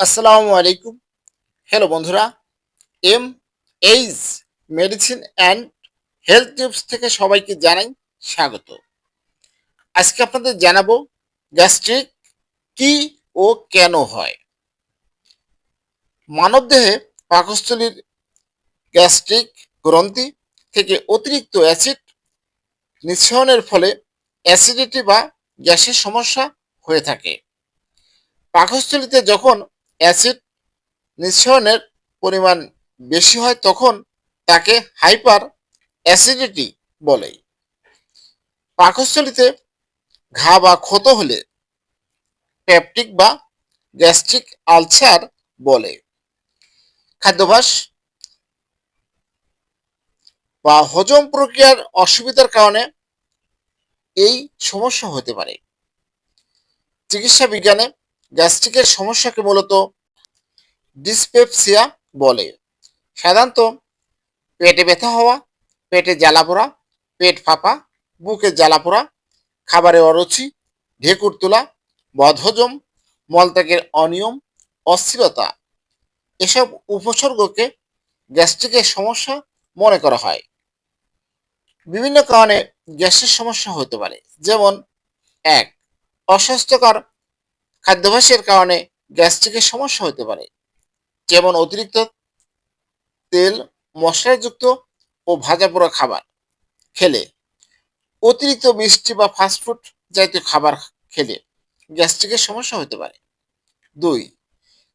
আসসালামু আলাইকুম। হ্যালো বন্ধুরা M H medicine and health tips থেকে সবাইকে জানাই স্বাগত। আজকে আপনাদের জানাব গ্যাস্ট্রিক কি ও কেন হয়। মানবদেহে পাকস্থলীর গ্যাস্ট্রিক গ্রন্থি থেকে অতিরিক্ত অ্যাসিড নিঃসরণের ফলে অ্যাসিডিটি বা গ্যাসের সমস্যা হয়ে থাকে। পাকস্থলীতে যখন অ্যাসিড নিঃসরণের পরিমাণ বেশি হয় তখন তাকে হাইপার অ্যাসিডিটি বলে। পাকস্থলীতে ঘা বা ক্ষত হলে পেপটিক বা গ্যাস্ট্রিক আলসার বলে। খাদ্যাভ্যাস বা হজম প্রক্রিয়ার অসুবিধার কারণে এই সমস্যা হতে পারে। চিকিৎসা বিজ্ঞানে গ্যাস্ট্রিকের সমস্যাকে মূলত ডিসপেপসিয়া বলে। সাধারণত পেটে ব্যথা হওয়া, পেটে জ্বালা পোড়া, পেট ফাঁপা, বুকে জ্বালা পোড়া, খাবারে অরুচি, ঢেকুর তোলা, বদহজম, মলত্যাগের অনিয়ম, অস্থিরতা এসব উপসর্গকে গ্যাস্ট্রিকের সমস্যা মনে করা হয়। বিভিন্ন কারণে গ্যাসের সমস্যা হতে পারে। যেমন, এক, অস্বাস্থ্যকর খাদ্যাভ্যাসের কারণে গ্যাস্ট্রিকের সমস্যা হতে পারে, যেমন অতিরিক্ত তেল, মশলাযুক্ত ও ভাজা পোড়া খাবার খেলে, অতিরিক্ত মিষ্টি বা ফাস্টফুড জাতীয় খাবার খেলে গ্যাস্ট্রিকের সমস্যা হতে পারে। দুই,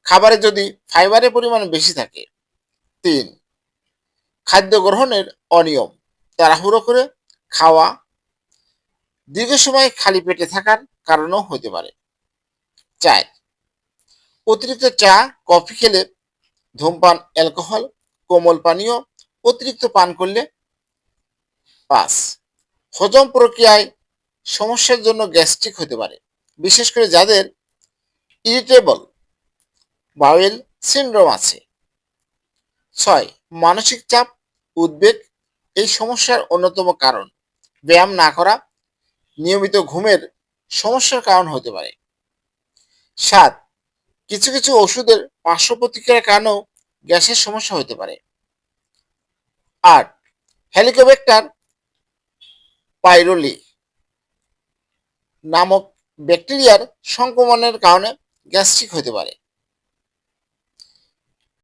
খাবারে যদি ফাইবারের পরিমাণ বেশি থাকে। তিন, খাদ্য গ্রহণের অনিয়ম, তাড়াহুড়ো করে খাওয়া, দীর্ঘ সময় খালি পেটে থাকার কারণও হতে পারে। চার অতিরিক্ত চা, কফি খেলে ধূমপান, অ্যালকোহল, কোমল পানীয়, অতিরিক্ত পান করলে পাস। হজম প্রক্রিয়ায় সমস্যার জন্য গ্যাস্ট্রিক হতে পারে, বিশেষ করে যাদের ইরিটেবল বাউয়েল সিন্ড্রোম আছে। ছয়, মানসিক চাপ, উদ্বেগ, এই সমস্যার অন্যতম কারণ। ব্যায়াম না করা নিয়মিত ঘুমের সমস্যার কারণ হতে পারে। সাত কিছু কিছু ওষুধের পার্শ্ব প্রতিক্রিয়ার কারণেও গ্যাসের সমস্যা হতে পারে। আট হেলিকোব্যাক্টার পাইরোলি নামক ব্যাকটেরিয়ার সংক্রমণের কারণে গ্যাস্ট্রিক হতে পারে।